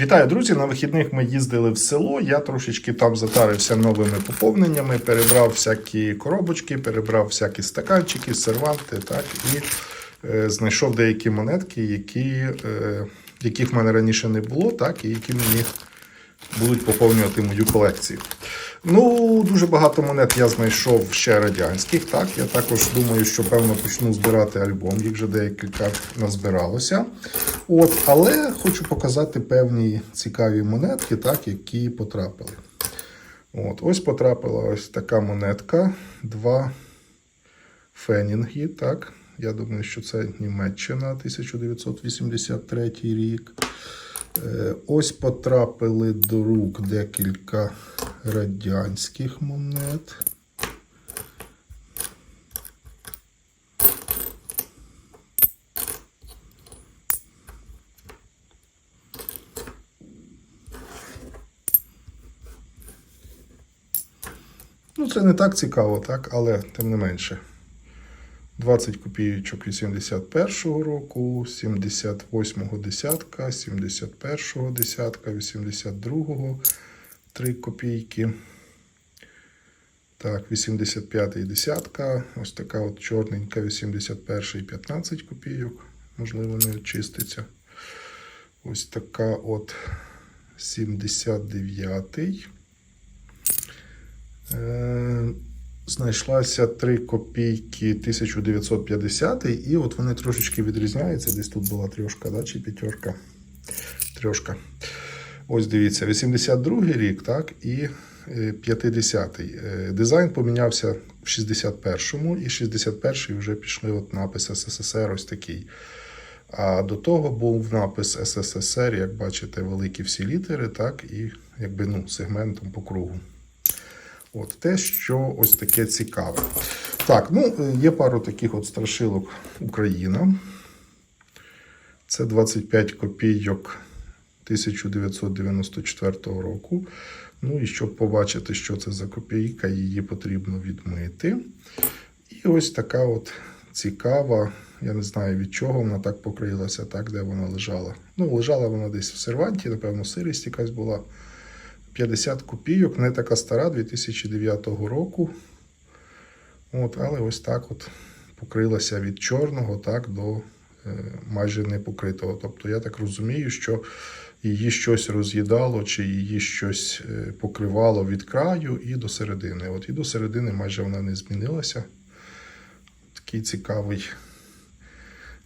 Вітаю, друзі! На вихідних ми їздили в село. Я трошечки там затарився новими поповненнями, перебрав всякі коробочки, перебрав всякі стаканчики, серванти, так, і е, знайшов деякі монетки, які, е, яких в мене раніше не було, так, і які мені будуть поповнювати мою колекцію. Ну, дуже багато монет я знайшов ще радянських. Так, я також думаю, що певно почну збирати альбом. Їх вже декілька назбиралося. От, але хочу показати певні цікаві монетки, так, які потрапили. От, ось потрапила ось така монетка. Два фенінги. Так. Я думаю, що це Німеччина 1983 рік. Е, Ось потрапили до рук декілька радянських монет. Ну, це не так цікаво, так, але тим не менше. 20 копійочок 81-го року, 78-го десятка, 71-го десятка, 82-го 3 копійки. Так, 85-й десятка. Ось така от чорненька, 81-й 15 копійок. Можливо, не очиститься. Ось така от 79-й. Е, знайшлася 3 копійки 1950 і от вони трошечки відрізняються. Десь тут була трьошка, да, чи п'ятерка. Трьошка. Ось дивіться, 82 рік, так, і 50-й. Дизайн помінявся в 61-му, і 61-й вже пішли от напис СССР ось такий. А до того був напис СССР, як бачите, великі всі літери, так, і якби ну, сегментом по кругу. От те, що ось таке цікаве. Так, ну, е, є пару таких от страшилок Україна. Це 25 копійок 1994 року. Ну і щоб побачити, що це за копійка, її потрібно відмити. І ось така от цікава, я не знаю від чого вона так покрилася, так, де вона лежала. Ну, лежала вона десь в серванті, напевно, сирість якась була. 50 копійок, не така стара 2009 року. От, Але ось так от покрилася від чорного так, до е, майже не покритого. Тобто я так розумію, що її щось роз'їдало, чи її щось е, покривало від краю і до середини. От І до середини майже вона не змінилася. Такий цікавий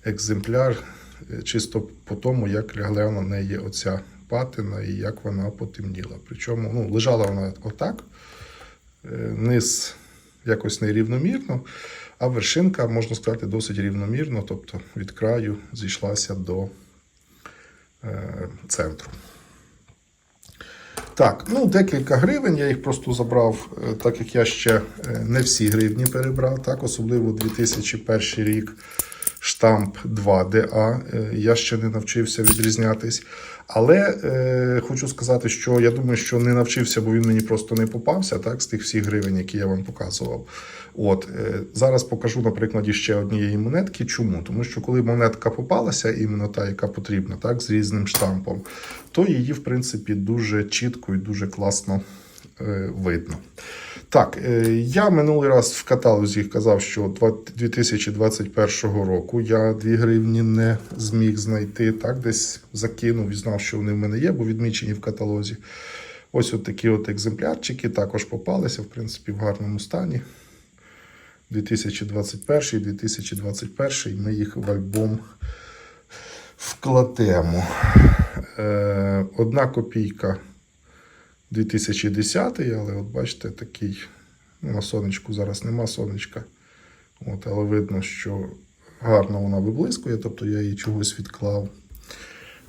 екземпляр, е, чисто по тому, як лягла на неї оця патина і як вона потемніла. Причому ну, лежала вона отак, е, низ якось нерівномірно, а вершинка, можна сказати, досить рівномірно, тобто від краю зійшлася до е, центру. Так, ну декілька гривень. Я їх просто забрав, е, так як я ще е, не всі гривні перебрав, так, особливо 2001 рік штамп 2DA. Е, Я ще не навчився відрізнятись. Але е, хочу сказати, що я думаю, що не навчився, бо він мені просто не попався так, з тих всіх гривень, які я вам показував. От е, Зараз покажу на прикладі ще однієї монетки. Чому? Тому що коли монетка попалася, іменно та, яка потрібна, так, з різним штампом, то її, в принципі, дуже чітко і дуже класно е, видно. Так, е, я минулий раз в каталозі казав, що 2021 року я 2 гривні не зміг знайти. Так, десь закинув і знав, що вони в мене є, бо відмічені в каталозі. Ось от такі от екземплярчики також попалися, в принципі, в гарному стані. 2021-2021 ми їх в альбом вкладемо. Е, Одна копійка 2010, але от бачите, такий на сонечку зараз нема сонечка. От, але видно, що гарно вона виблискує, тобто я її чогось відклав.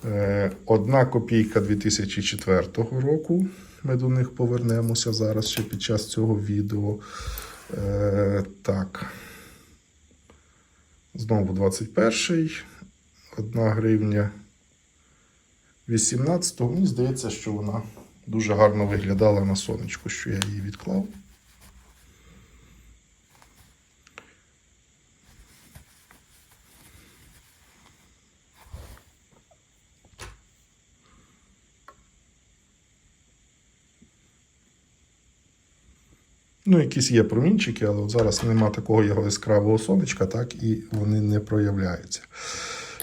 Е, Одна копійка 2004 року. Ми до них повернемося зараз ще під час цього відео. Е, так. Знову 21 Одна гривня 18 Мені здається, що вона дуже гарно виглядала на сонечку, що я її відклав. Ну, якісь є промінчики, але от зараз нема такого його яскравого сонечка, так і вони не проявляються.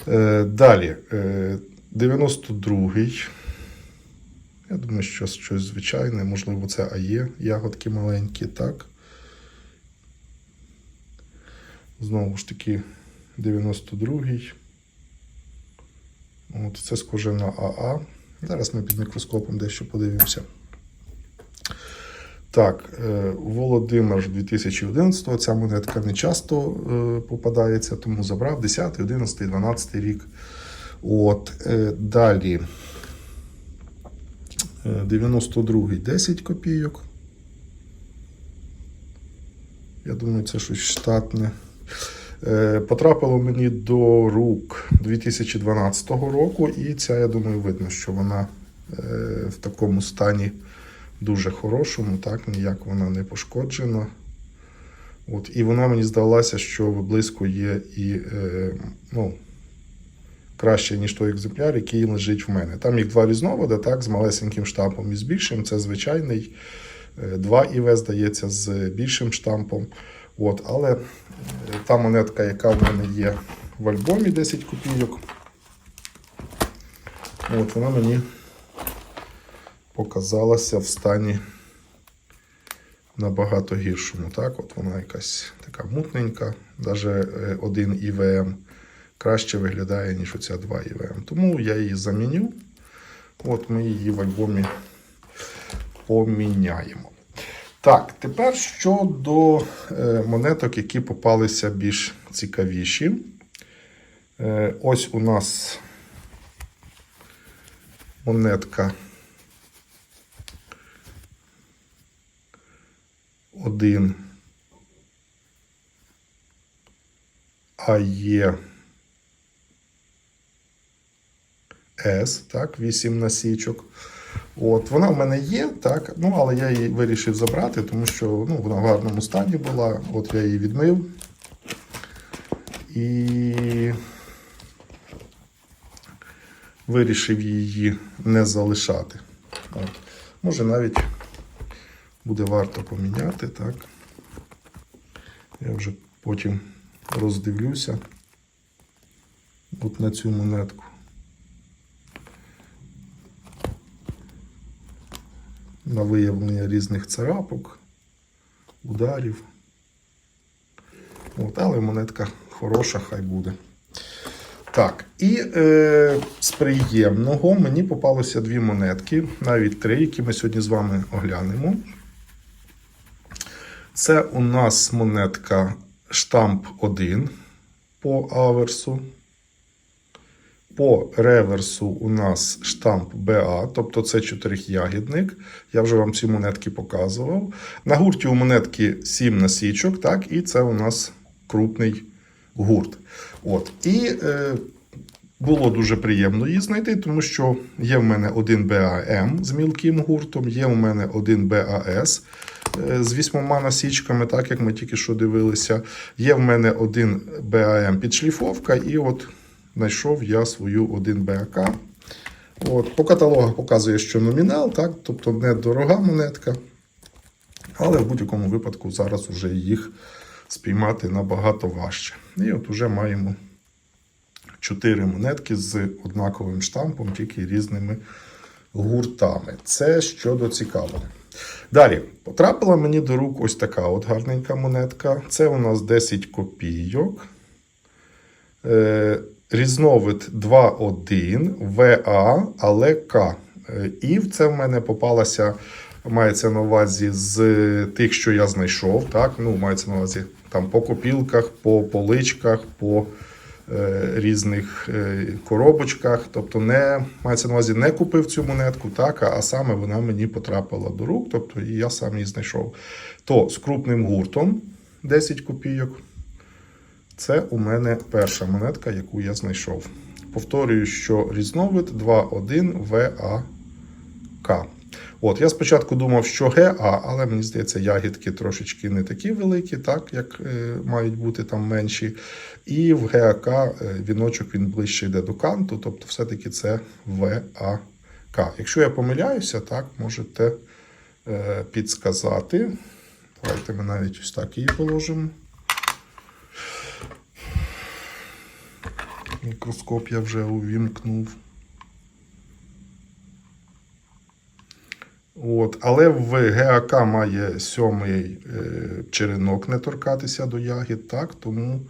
Е, далі, е, 92-й. Я думаю, що щось звичайне, можливо, це АЄ, ягодки маленькі, так. Знову ж таки, 92-й. От, це схоже на АА. Зараз ми під мікроскопом дещо подивимося. Так, е, Володимир 2011 ця монетка не часто е, попадається, тому забрав 10, 11, 12 рік. От, е, далі. Е, 92-й 10 копійок. Я думаю, це щось штатне. Е, Потрапило мені до рук 2012 року, і ця, я думаю, видно, що вона е, в такому стані дуже хорошому, так, ніяк вона не пошкоджена. От, і вона мені здалася, що виблиску є і е, ну, краще, ніж той екземпляр, який лежить в мене. Там їх два різновиди, так, з малесеньким штампом і з більшим. Це звичайний. Е, Два ІВ, здається, з більшим штампом. От, але е, та монетка, яка в мене є в альбомі 10 копійок, от, вона мені показалася в стані набагато гіршому. Так, от вона якась така мутненька, навіть один ІВМ краще виглядає, ніж оця 2 ІВМ. Тому я її заміню. От ми її в альбомі поміняємо. Так, тепер щодо е, монеток, які попалися більш цікавіші. Е, ось у нас монетка 1 АЄ С, так, 8 насічок. От, вона в мене є, так, ну, але я її вирішив забрати, тому що ну, вона в гарному стані була. От я її відмив. І вирішив її не залишати. От. Може навіть буде варто поміняти, так. Я вже потім роздивлюся от на цю монетку. На виявлення різних царапок, ударів. От, але монетка хороша, хай буде. Так, і е, з приємного мені попалося дві монетки, навіть три, які ми сьогодні з вами оглянемо. Це у нас монетка штамп 1 по аверсу. По реверсу у нас штамп БА, тобто це чотирьохягідник. Я вже вам ці монетки показував. На гурті у монетки 7 насічок, так, і це у нас крупний гурт. От. І е, було дуже приємно її знайти, тому що є в мене один БАМ з мілким гуртом, є у мене один БАС е, з вісьмома насічками, так як ми тільки що дивилися. Є в мене один БАМ підшліфовка, і от знайшов я свою 1 БАК. От, По каталогах показує, що номінал, так, тобто недорога монетка. Але в будь-якому випадку зараз вже їх спіймати набагато важче. І от уже маємо 4 монетки з однаковим штампом, тільки різними гуртами. Це щодо цікавого. Далі, потрапила мені до рук ось така от гарненька монетка. Це у нас 10 копійок. Різновид 2.1 ВА, але К. Е, І це в мене попалася, мається на увазі з тих, що я знайшов. Так? Ну, мається на увазі там по копілках, по поличках, по е, різних е, коробочках. Тобто, не мається на увазі, не купив цю монетку, так, а саме вона мені потрапила до рук, тобто і я сам її знайшов. То з крупним гуртом 10 копійок. Це у мене перша монетка, яку я знайшов. Повторюю, що різновид 2.1 ВАК. От, я спочатку думав, що ГА, але мені здається, ягідки трошечки не такі великі, так, як е, мають бути там менші. І в ГАК е, віночок він ближче йде до канту, тобто все-таки це ВАК. Якщо я помиляюся, так, можете е, підсказати. Давайте ми навіть ось так її положимо. Мікроскоп я вже увімкнув. От. Але в ГАК має сьомий е, черенок не торкатися до ягід, так? Тому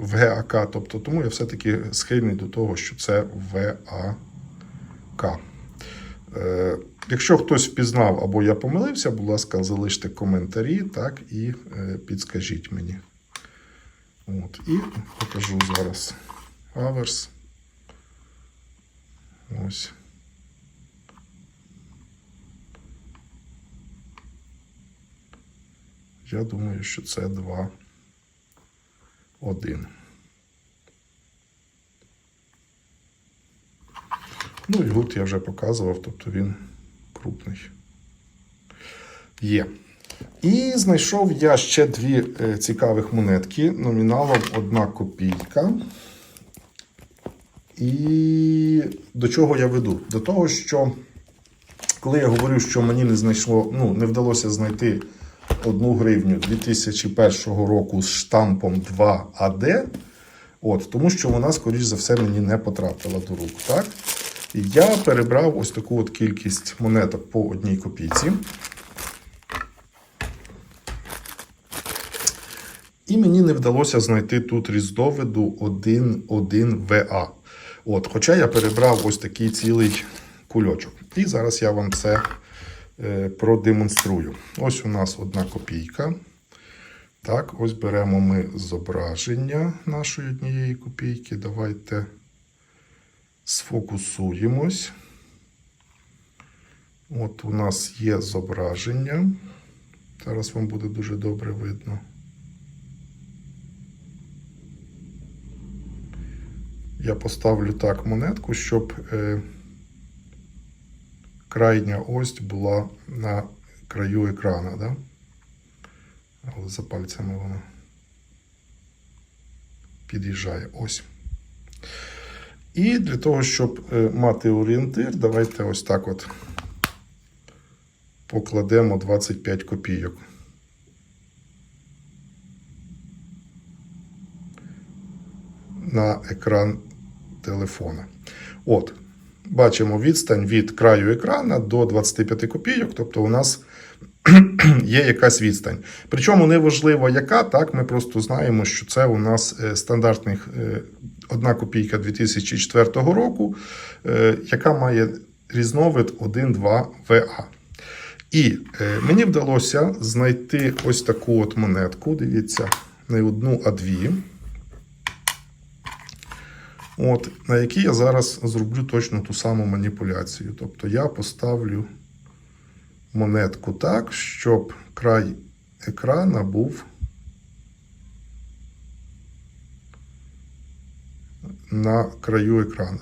в ГАК, тобто тому я все-таки схильний до того, що це ВАК. Е, якщо хтось впізнав або я помилився, будь ласка, залиште коментарі, так, і е, підскажіть мені. От, і покажу зараз аверс. Ось. Я думаю, що це 2, 1. Ну і гуд я вже показував, тобто він крупний. Є. І знайшов я ще дві е, цікавих монетки номіналом 1 копійка. І до чого я веду? До того, що коли я говорю, що мені не знайшло, ну, не вдалося знайти одну гривню 2001 року з штампом 2AD, от, тому що вона, скоріш за все, мені не потрапила до рук. Так? Я перебрав ось таку от кількість монеток по одній копійці. І мені не вдалося знайти тут різновиду 1.1VA. От, хоча я перебрав ось такий цілий кульочок. І зараз я вам це е, продемонструю. Ось у нас одна копійка. Так, ось беремо ми зображення нашої однієї копійки. Давайте сфокусуємось. От у нас є зображення. Зараз вам буде дуже добре видно. Я поставлю так монетку, щоб е, крайня ось була на краю екрана, да? але за пальцями вона під'їжджає. Ось. І для того, щоб е, мати орієнтир, давайте ось так от покладемо 25 копійок. На екран телефона. От, бачимо відстань від краю екрана до 25 копійок, тобто у нас є якась відстань. Причому не важливо, яка, так, ми просто знаємо, що це у нас е, стандартний е, 1 копійка 2004 року, е, яка має різновид 1,2 ВА. І е, мені вдалося знайти ось таку от монетку. Дивіться, не одну, а дві. От, на якій я зараз зроблю точно ту саму маніпуляцію. Тобто я поставлю монетку так, щоб край екрана був на краю екрану.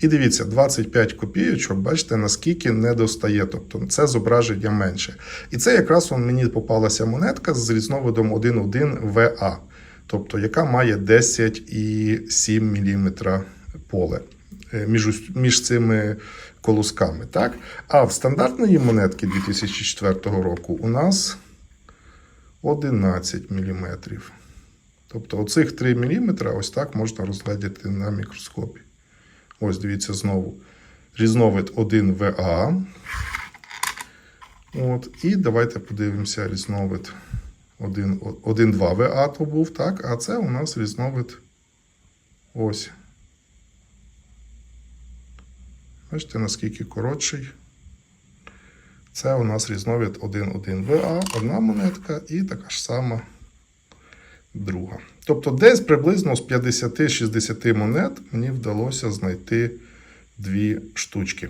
І дивіться, 25 копійочок, бачите, наскільки не достає. Тобто це зображення менше. І це якраз он мені попалася монетка з різновидом 1,1 VA, тобто яка має 10,7 мм поле е, між, між цими колосками. Так? А в стандартної монетки 2004 року у нас 11 мм. Тобто оцих 3 мм ось так можна розглядіти на мікроскопі. Ось дивіться знову. Різновид 1VA. От, і давайте подивимося різновид 1,2VA то був, так? А це у нас різновид ось. Бачите, наскільки коротший. Це у нас різновид 1,1VA, одна монетка і така ж сама друга. Тобто, десь приблизно з 50-60 монет мені вдалося знайти дві штучки.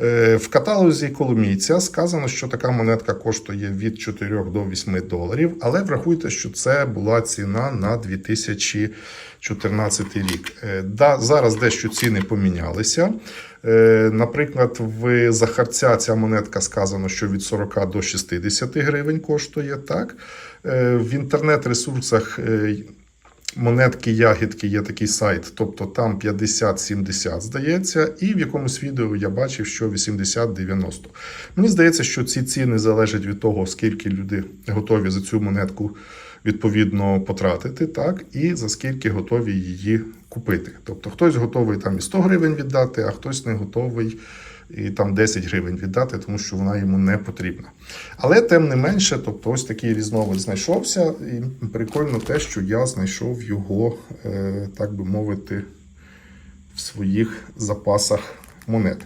Е, В каталозі Коломійця сказано, що така монетка коштує від 4 до 8 доларів, але врахуйте, що це була ціна на 2014 рік. Е, зараз дещо ціни помінялися. Е, Наприклад, в Захарця ця монетка сказано, що від 40 до 60 гривень коштує. Так? В інтернет-ресурсах монетки ягідки є такий сайт, тобто там 50-70, здається, і в якомусь відео я бачив, що 80-90. Мені здається, що ці ціни залежать від того, скільки люди готові за цю монетку відповідно потратити, так, і за скільки готові її купити. Тобто хтось готовий там і 100 гривень віддати, а хтось не готовий і там 10 гривень віддати, тому що вона йому не потрібна. Але тим не менше, тобто ось такий різновид знайшовся, і прикольно те, що я знайшов його, е, так би мовити, в своїх запасах монет.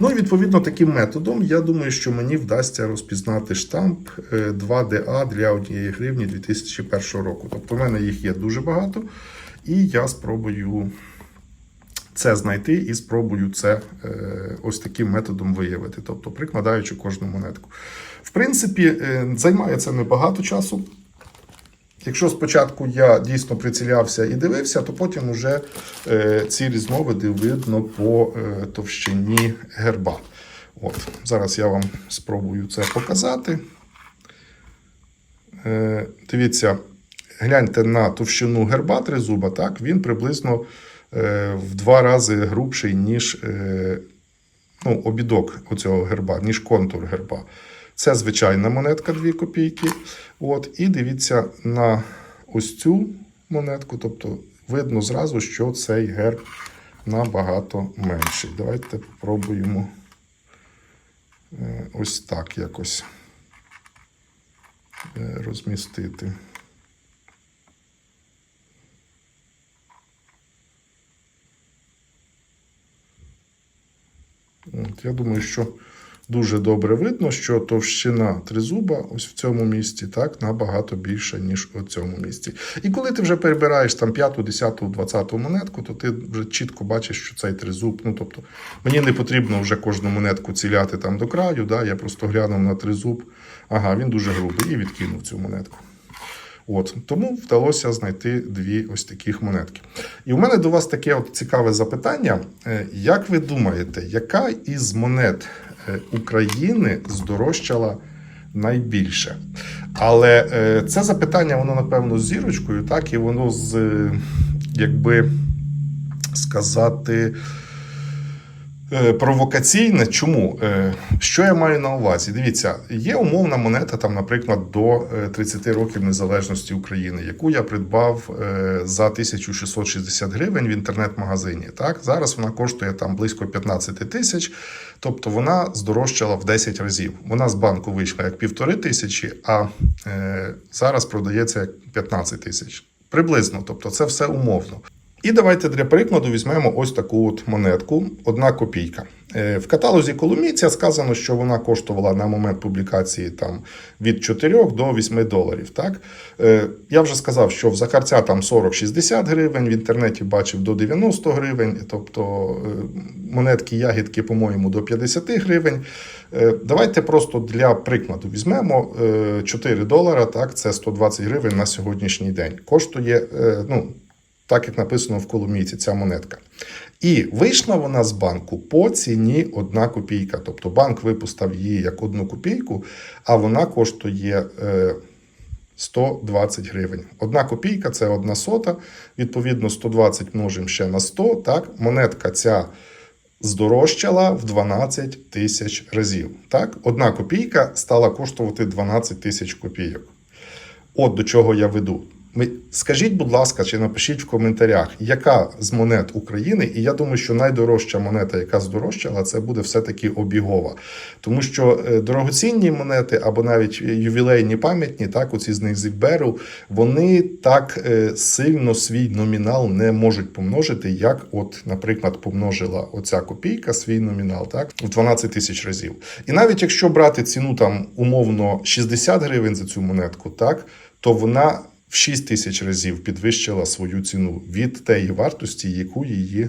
Ну і відповідно таким методом, я думаю, що мені вдасться розпізнати штамп е, 2DA для однієї гривні 2001 року. Тобто в мене їх є дуже багато, і я спробую це знайти і спробую це е, ось таким методом виявити, тобто прикладаючи кожну монетку. В принципі, е, займає це небагато часу. Якщо спочатку я дійсно прицілявся і дивився, то потім вже е, ці різновиди видно по товщині герба. От, зараз я вам спробую це показати. Дивіться, гляньте на товщину герба тризуба, так, він приблизно в два рази грубший, ніж е, ну, обідок оцього герба, ніж контур герба. Це звичайна монетка 2 копійки. От, і дивіться на ось цю монетку, тобто видно зразу, що цей герб набагато менший. Давайте спробуємо е, ось так якось е, розмістити. От, я думаю, що дуже добре видно, що товщина тризуба ось в цьому місці так набагато більша, ніж у цьому місці. І коли ти вже перебираєш там 5, 10, 20 монетку, то ти вже чітко бачиш, що цей тризуб. Ну тобто мені не потрібно вже кожну монетку ціляти там до краю. Да? Я просто глянув на тризуб. Ага, він дуже грубий і відкинув цю монетку. От тому вдалося знайти дві ось таких монетки. І у мене до вас таке от цікаве запитання. Е, Як ви думаєте, яка із монет е, України здорожчала найбільше? Але е, це запитання, воно напевно з зірочкою, так, і воно з, якби сказати. Е, Провокаційне, чому? Е, Що я маю на увазі? Дивіться, є умовна монета, там, наприклад, до е, 30 років незалежності України, яку я придбав е, за 1660 гривень в інтернет-магазині. Так, зараз вона коштує там близько 15 тисяч, тобто вона здорожчала в 10 разів. Вона з банку вийшла як півтори тисячі, а е, зараз продається як 15 тисяч. Приблизно, тобто це все умовно. І давайте для прикладу візьмемо ось таку от монетку, одна копійка. Е, В каталозі Коломійця сказано, що вона коштувала на момент публікації там від 4 до 8 доларів. Так? Е, Я вже сказав, що в Захарця там 40-60 гривень, в інтернеті бачив до 90 гривень, тобто е, монетки ягідки, по-моєму, до 50 гривень. Давайте просто для прикладу візьмемо е, 4 долара, так, це 120 гривень на сьогоднішній день. Коштує, ну, так як написано в Коломійці, ця монетка. І вийшла вона з банку по ціні 1 копійка. Тобто банк випустив її як 1 копійку, а вона коштує е, 120 гривень. Одна копійка це одна сота. Відповідно, 120 множимо ще на 100. Так? Монетка ця здорожчала в 12 тисяч разів. Так? Одна копійка стала коштувати 12 тисяч копійок. От до чого я веду. Ми- Скажіть, будь ласка, чи напишіть в коментарях, яка з монет України, і я думаю, що найдорожча монета, яка здорожчала, це буде все-таки обігова. Тому що е, дорогоцінні монети або навіть ювілейні пам'ятні, так, оці з них Зігберу, вони так е, сильно свій номінал не можуть помножити, як, от, наприклад, помножила оця копійка свій номінал, так, в 12 тисяч разів. І навіть якщо брати ціну там умовно 60 гривень за цю монетку, так, то вона в 6 тисяч разів підвищила свою ціну від тієї вартості, яку її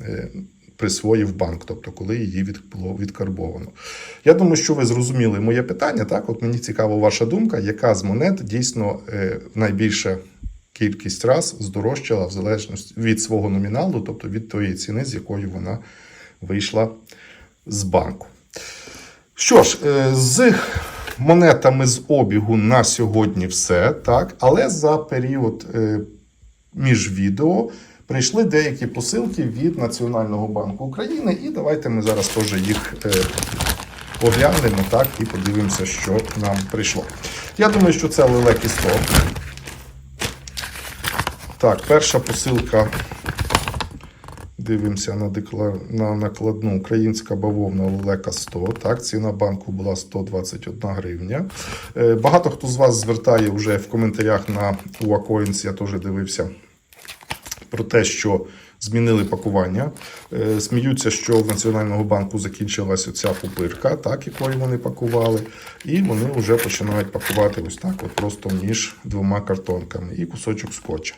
е, присвоїв банк, тобто коли її було відкарбовано. Я думаю, що ви зрозуміли моє питання. Так, от мені цікава ваша думка, яка з монет дійсно е, найбільше кількість раз здорожчала в залежності від свого номіналу, тобто від тої ціни, з якою вона вийшла з банку. Що ж, е, з монетами з обігу на сьогодні все, так, але за період е, між відео прийшли деякі посилки від Національного банку України. І давайте ми зараз теж їх е, оглянемо так і подивимося, що нам прийшло. Я думаю, що це лелеки 100. Так, перша посилка. Дивимося на, декла... на накладну українська бавовна лелека 100. Так, ціна банку була 121 гривня. Е, Багато хто з вас звертає вже в коментарях на UACoins, я теж дивився про те, що змінили пакування. Е, Сміються, що в Національного банку закінчилась оця пупирка, так, якою вони пакували. І вони вже починають пакувати ось так, от просто між двома картонками і кусочок скотча.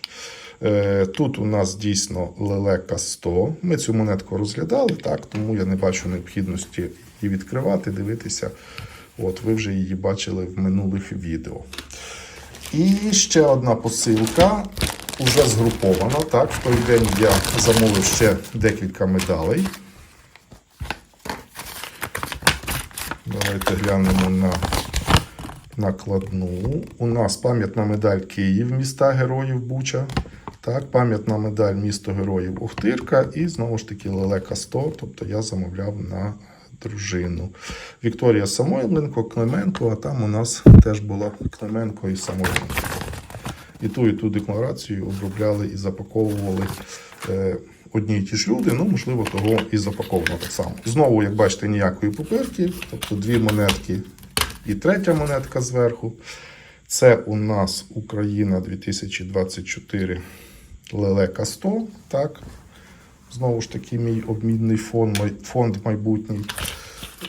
Е, Тут у нас дійсно лелека 100. Ми цю монетку розглядали, так, тому я не бачу необхідності її відкривати, дивитися. От ви вже її бачили в минулих відео. І ще одна посилка, уже згрупована. Так, в той день я замовив ще декілька медалей. Давайте глянемо на накладну. У нас пам'ятна медаль Київ, міста героїв Буча. Так, пам'ятна медаль місто героїв Охтирка і знову ж таки Лелека 100, тобто я замовляв на дружину. Вікторія Самойленко, Клименко, а там у нас теж була Клименко і Самойленко. І ту, і ту декларацію обробляли і запаковували е, одні й ті ж люди, ну, можливо, того і запаковано так само. Знову, як бачите, ніякої пупирки, тобто дві монетки і третя монетка зверху. Це у нас Україна 2024 Лелека 100. Так. Знову ж таки, мій обмінний фонд, фонд майбутній.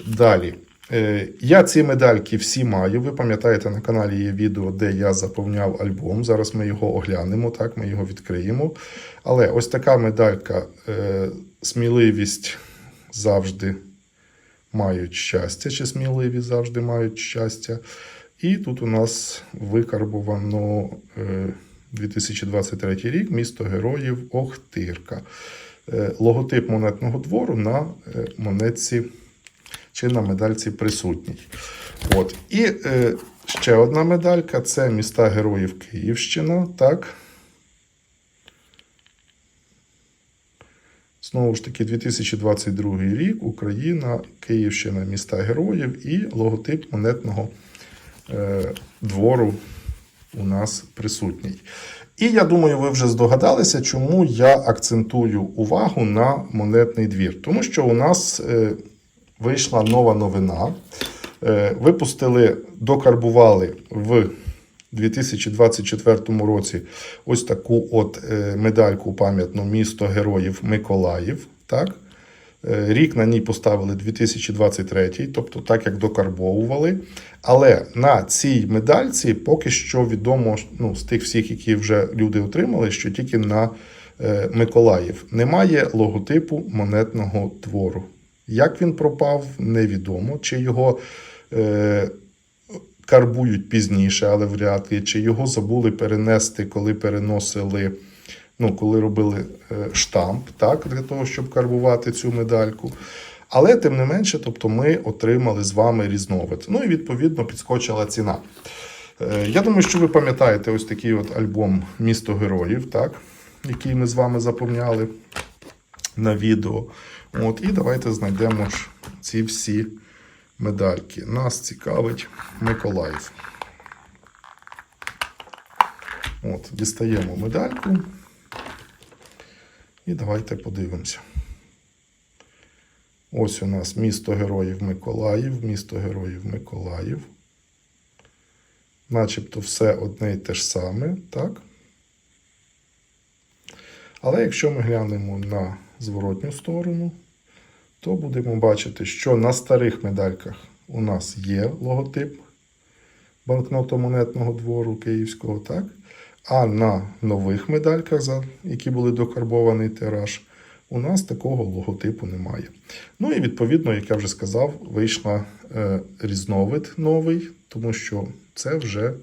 Далі. Е, Я ці медальки всі маю. Ви пам'ятаєте, на каналі є відео, де я заповняв альбом. Зараз ми його оглянемо, так, ми його відкриємо. Але ось така медалька, е, сміливість завжди мають щастя, чи сміливі завжди мають щастя. І тут у нас викарбовано е, 2023 рік місто героїв Охтирка. Е, Логотип монетного двору на е, монетці чи на медальці присутній. От. І е, ще одна медалька це міста героїв Київщина. Так. Знову ж таки, 2022 рік, Україна, Київщина, міста героїв і логотип монетного е, двору у нас присутній. І я думаю, ви вже здогадалися, чому я акцентую увагу на монетний двір. Тому що у нас е, вийшла нова новина. Е, випустили, докарбували в 2024 році ось таку от е, медальку пам'ятну місто героїв Миколаїв. Так? Е, Рік на ній поставили 2023, тобто так як докарбовували. Але на цій медальці поки що відомо ну, з тих всіх, які вже люди отримали, що тільки на е, Миколаїв немає логотипу монетного двору. Як він пропав, невідомо. Чи його е, карбують пізніше, але вряд ли, чи його забули перенести, коли переносили ну, коли робили е, штамп, так, для того, щоб карбувати цю медальку. Але тим не менше, тобто ми отримали з вами різновид. Ну і відповідно підскочила ціна. Е, Я думаю, що ви пам'ятаєте ось такий от альбом Місто героїв, так, який ми з вами заповняли на відео. От, і давайте знайдемо ж ці всі медальки. Нас цікавить Миколаїв. От, дістаємо медальку. І давайте подивимося. Ось у нас місто героїв Миколаїв, місто героїв Миколаїв. Начебто все одне і те ж саме, так? Але якщо ми глянемо на зворотню сторону, то будемо бачити, що на старих медальках у нас є логотип банкнотно-монетного двору Київського, так? А на нових медальках, які були докарбований тираж, у нас такого логотипу немає. Ну і відповідно, як я вже сказав, вийшла е, різновид новий, тому що це вже,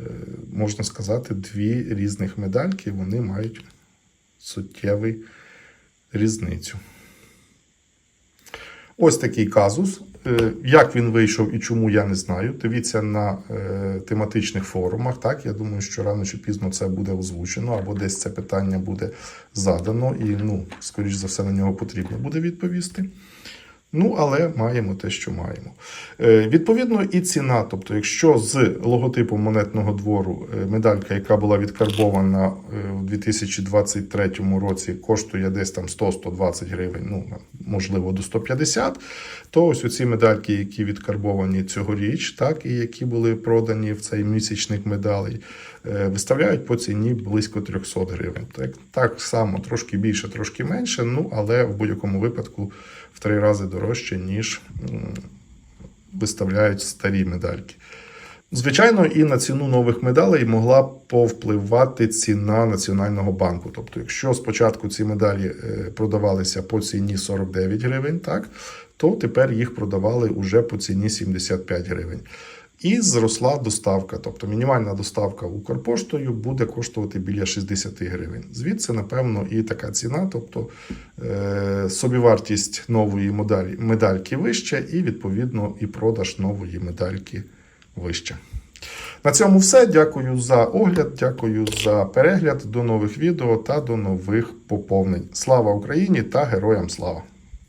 е, можна сказати, дві різних медальки, вони мають суттєвий різницю. Ось такий казус. Е, Як він вийшов і чому я не знаю. Дивіться на е, тематичних форумах. Так, я думаю, що рано чи пізно це буде озвучено, або десь це питання буде задано, і ну, скоріш за все, на нього потрібно буде відповісти. Ну, але маємо те, що маємо. Е, відповідно, і ціна. Тобто, якщо з логотипом монетного двору е, медалька, яка була відкарбована е, у 2023 році, коштує десь там 100-120 гривень, ну можливо, до 150, то ось оці медальки, які відкарбовані цьогоріч, так і які були продані в цей місячник медалей, виставляють по ціні близько 300 гривень. Так, так само трошки більше, трошки менше, ну але в будь-якому випадку в три рази дорожче, ніж виставляють старі медальки. Звичайно, і на ціну нових медалей могла повпливати ціна Національного банку. Тобто, якщо спочатку ці медалі е, продавалися по ціні 49 гривень, так, то тепер їх продавали уже по ціні 75 гривень. І зросла доставка, тобто мінімальна доставка Укрпоштою буде коштувати біля 60 гривень. Звідси, напевно, і така ціна, тобто е, собівартість нової медалі, медальки вища, і відповідно і продаж нової медальки вища. На цьому все. Дякую за огляд, дякую за перегляд. До нових відео та до нових поповнень. Слава Україні та героям слава!